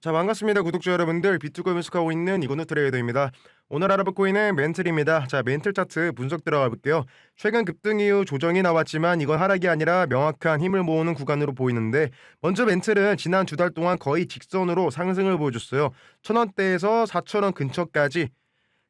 자 반갑습니다 구독자 여러분들. 비트코인 분석하고 있는 이건우 트레이더입니다. 오늘 알아볼 코인은 멘틀입니다. 자 멘틀 차트 분석 들어가 볼게요. 최근 급등 이후 조정이 나왔지만 이건 하락이 아니라 명확한 힘을 모으는 구간으로 보이는데 먼저 멘틀은 지난 두 달 동안 거의 직선으로 상승을 보여줬어요. 천원대에서 4천원 근처까지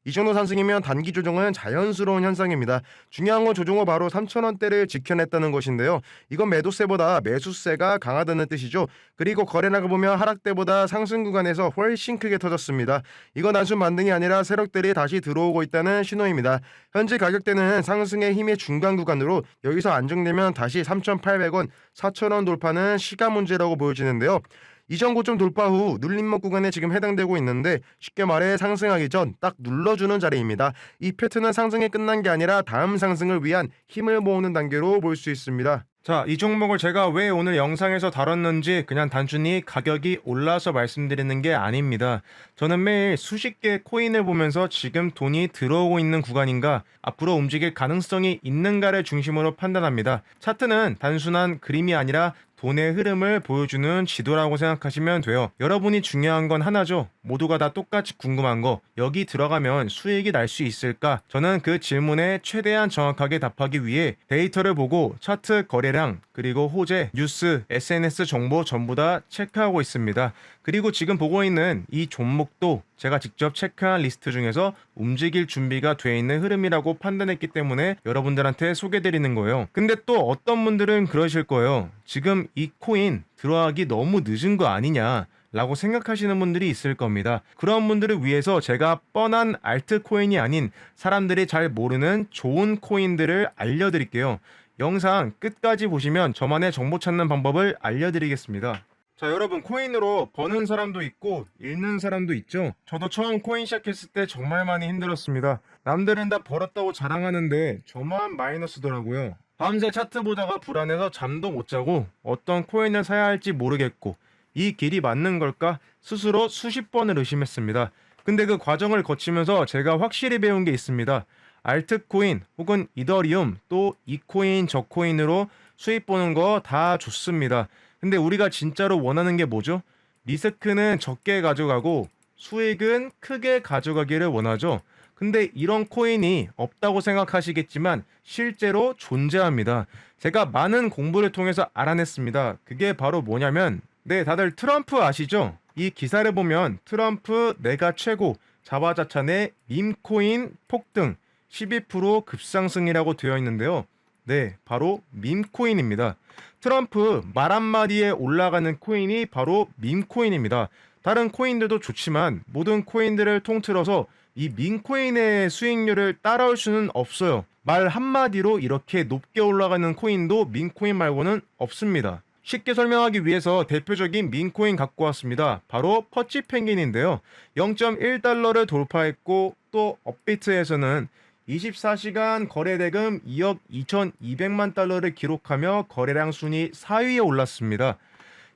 이 정도 상승이면 단기 조정은 자연스러운 현상입니다. 중요한 건 조정 후 바로 3천원대를 지켜냈다는 것인데요. 이건 매도세보다 매수세가 강하다는 뜻이죠. 그리고 거래량을 보면 하락대보다 상승 구간에서 훨씬 크게 터졌습니다. 이건 단순 반등이 아니라 세력들이 다시 들어오고 있다는 신호입니다. 현재 가격대는 상승의 힘의 중간 구간으로 여기서 안정되면 다시 3,800원, 4,000원 돌파는 시간 문제라고 보여지는데요. 이전 고점 돌파 후 눌림목 구간에 지금 해당되고 있는데 쉽게 말해 상승하기 전 딱 눌러주는 자리입니다. 이 패턴은 상승이 끝난 게 아니라 다음 상승을 위한 힘을 모으는 단계로 볼 수 있습니다. 자, 이 종목을 제가 왜 오늘 영상에서 다뤘는지 그냥 단순히 가격이 올라서 말씀드리는 게 아닙니다. 저는 매일 수십 개의 코인을 보면서 지금 돈이 들어오고 있는 구간인가, 앞으로 움직일 가능성이 있는가를 중심으로 판단합니다. 차트는 단순한 그림이 아니라 돈의 흐름을 보여주는 지도라고 생각하시면 돼요. 여러분이 중요한 건 하나죠. 모두가 다 똑같이 궁금한 거, 여기 들어가면 수익이 날 수 있을까? 저는 그 질문에 최대한 정확하게 답하기 위해 데이터를 보고 차트 거래량, 그리고 호재, 뉴스, SNS 정보 전부 다 체크하고 있습니다. 그리고 지금 보고 있는 이 종목도 제가 직접 체크한 리스트 중에서 움직일 준비가 돼 있는 흐름이라고 판단했기 때문에 여러분들한테 소개드리는 거예요. 근데 또 어떤 분들은 그러실 거예요. 지금 이 코인 들어가기 너무 늦은 거 아니냐. 라고 생각하시는 분들이 있을 겁니다. 그런 분들을 위해서 제가 뻔한 알트코인이 아닌 사람들이 잘 모르는 좋은 코인들을 알려드릴게요. 영상 끝까지 보시면 저만의 정보 찾는 방법을 알려드리겠습니다. 자, 여러분, 코인으로 버는 사람도 있고, 잃는 사람도 있죠? 저도 처음 코인 시작했을 때 정말 많이 힘들었습니다. 남들은 다 벌었다고 자랑하는데, 저만 마이너스더라고요. 밤새 차트 보다가 불안해서 잠도 못 자고, 어떤 코인을 사야 할지 모르겠고, 이 길이 맞는 걸까? 스스로 수십 번을 의심했습니다. 근데 그 과정을 거치면서 제가 확실히 배운 게 있습니다. 알트코인 혹은 이더리움 또 이 코인 저 코인으로 수익 보는 거 다 좋습니다. 근데 우리가 진짜로 원하는 게 뭐죠? 리스크는 적게 가져가고 수익은 크게 가져가기를 원하죠. 근데 이런 코인이 없다고 생각하시겠지만 실제로 존재합니다. 제가 많은 공부를 통해서 알아냈습니다. 그게 바로 뭐냐면 네, 다들 트럼프 아시죠? 이 기사를 보면 트럼프 내가 최고 자화자찬의 밈코인 폭등 12% 급상승이라고 되어 있는데요. 네, 바로 밈코인입니다. 트럼프 말 한마디에 올라가는 코인이 바로 밈코인입니다. 다른 코인들도 좋지만 모든 코인들을 통틀어서 이 밈코인의 수익률을 따라올 수는 없어요. 말 한마디로 이렇게 높게 올라가는 코인도 밈코인 말고는 없습니다. 쉽게 설명하기 위해서 대표적인 민코인 갖고 왔습니다. 바로 퍼치 펭귄인데요. 0.1달러를 돌파했고 또 업비트에서는 24시간 거래 대금 2억 2,200만 달러를 기록하며 거래량 순위 4위에 올랐습니다.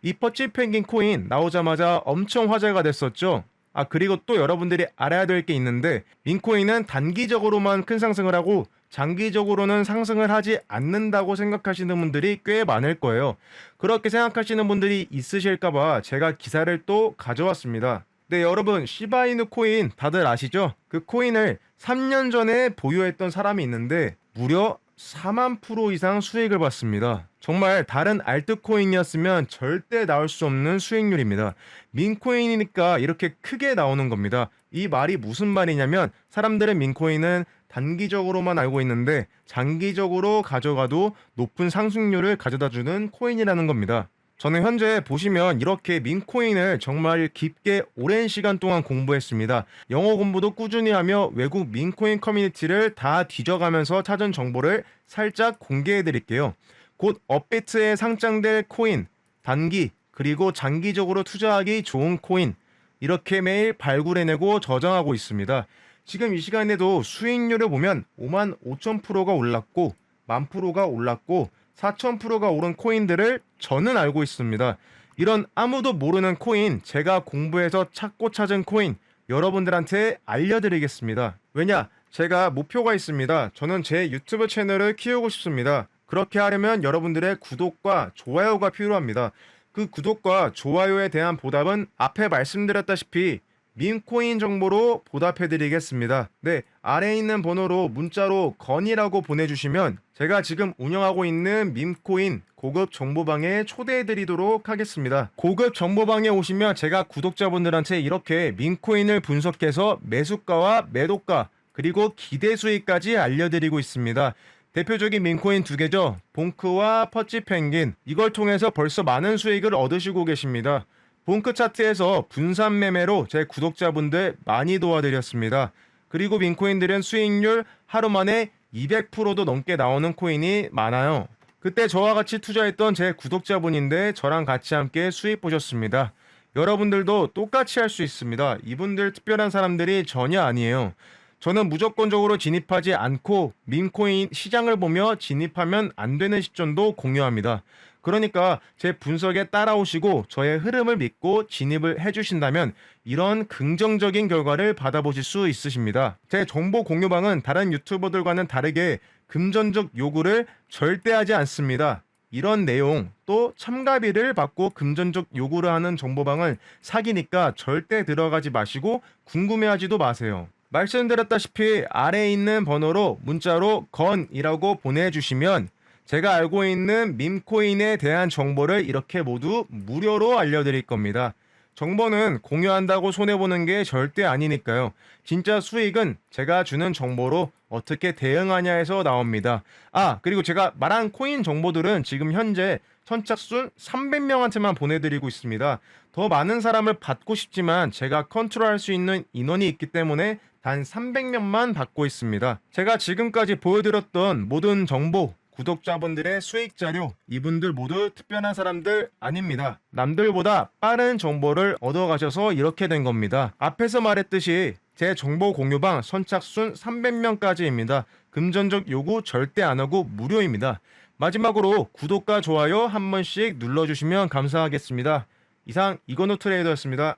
이 퍼치 펭귄 코인 나오자마자 엄청 화제가 됐었죠. 아 그리고 또 여러분들이 알아야 될 게 있는데 민코인은 단기적으로만 큰 상승을 하고 장기적으로는 상승을 하지 않는다고 생각하시는 분들이 꽤 많을 거예요. 그렇게 생각하시는 분들이 있으실까봐 제가 기사를 또 가져왔습니다. 네, 여러분, 시바이누 코인 다들 아시죠? 그 코인을 3년 전에 보유했던 사람이 있는데 무려 4만 프로 이상 수익을 봤습니다. 정말 다른 알트코인이었으면 절대 나올 수 없는 수익률입니다. 민코인이니까 이렇게 크게 나오는 겁니다. 이 말이 무슨 말이냐면 사람들은 민코인은 단기적으로만 알고 있는데 장기적으로 가져가도 높은 상승률을 가져다 주는 코인이라는 겁니다. 저는 현재 보시면 이렇게 민코인을 정말 깊게 오랜 시간 동안 공부했습니다. 영어 공부도 꾸준히 하며 외국 민코인 커뮤니티를 다 뒤져가면서 찾은 정보를 살짝 공개해 드릴게요. 곧 업비트에 상장될 코인, 단기, 그리고 장기적으로 투자하기 좋은 코인, 이렇게 매일 발굴해내고 저장하고 있습니다. 지금 이 시간에도 수익률을 보면 5만 5천 프로가 올랐고, 만 프로가 올랐고, 4천 프로가 오른 코인들을 저는 알고 있습니다. 이런 아무도 모르는 코인, 제가 공부해서 찾고 찾은 코인, 여러분들한테 알려드리겠습니다. 왜냐? 제가 목표가 있습니다. 저는 제 유튜브 채널을 키우고 싶습니다. 그렇게 하려면 여러분들의 구독과 좋아요가 필요합니다. 그 구독과 좋아요에 대한 보답은 앞에 말씀드렸다시피 민코인 정보로 보답해드리겠습니다. 네, 아래에 있는 번호로 문자로 건이라고 보내주시면 제가 지금 운영하고 있는 민코인 고급 정보방에 초대해드리도록 하겠습니다. 고급 정보방에 오시면 제가 구독자분들한테 이렇게 민코인을 분석해서 매수가와 매도가 그리고 기대 수익까지 알려드리고 있습니다. 대표적인 민코인 두 개죠. 봉크와 퍼치 펭귄. 이걸 통해서 벌써 많은 수익을 얻으시고 계십니다. 봉크 차트에서 분산 매매로 제 구독자분들 많이 도와드렸습니다. 그리고 민코인들은 수익률 하루 만에 200%도 넘게 나오는 코인이 많아요. 그때 저와 같이 투자했던 제 구독자분인데 저랑 같이 함께 수익 보셨습니다. 여러분들도 똑같이 할 수 있습니다. 이분들 특별한 사람들이 전혀 아니에요. 저는 무조건적으로 진입하지 않고 민코인 시장을 보며 진입하면 안 되는 시점도 공유합니다. 그러니까 제 분석에 따라오시고 저의 흐름을 믿고 진입을 해주신다면 이런 긍정적인 결과를 받아보실 수 있으십니다. 제 정보 공유방은 다른 유튜버들과는 다르게 금전적 요구를 절대 하지 않습니다. 이런 내용 또 참가비를 받고 금전적 요구를 하는 정보방은 사기니까 절대 들어가지 마시고 궁금해하지도 마세요. 말씀드렸다시피 아래에 있는 번호로 문자로 건이라고 보내주시면 제가 알고 있는 밈코인에 대한 정보를 이렇게 모두 무료로 알려드릴 겁니다. 정보는 공유한다고 손해보는 게 절대 아니니까요. 진짜 수익은 제가 주는 정보로 어떻게 대응하냐에서 나옵니다. 아, 그리고 제가 말한 코인 정보들은 지금 현재 선착순 300명한테만 보내드리고 있습니다. 더 많은 사람을 받고 싶지만 제가 컨트롤할 수 있는 인원이 있기 때문에 단 300명만 받고 있습니다. 제가 지금까지 보여드렸던 모든 정보, 구독자분들의 수익 자료, 이분들 모두 특별한 사람들 아닙니다. 남들보다 빠른 정보를 얻어가셔서 이렇게 된 겁니다. 앞에서 말했듯이 제 정보 공유방 선착순 300명까지입니다. 금전적 요구 절대 안 하고 무료입니다. 마지막으로 구독과 좋아요 한 번씩 눌러주시면 감사하겠습니다. 이상 이건우 트레이더였습니다.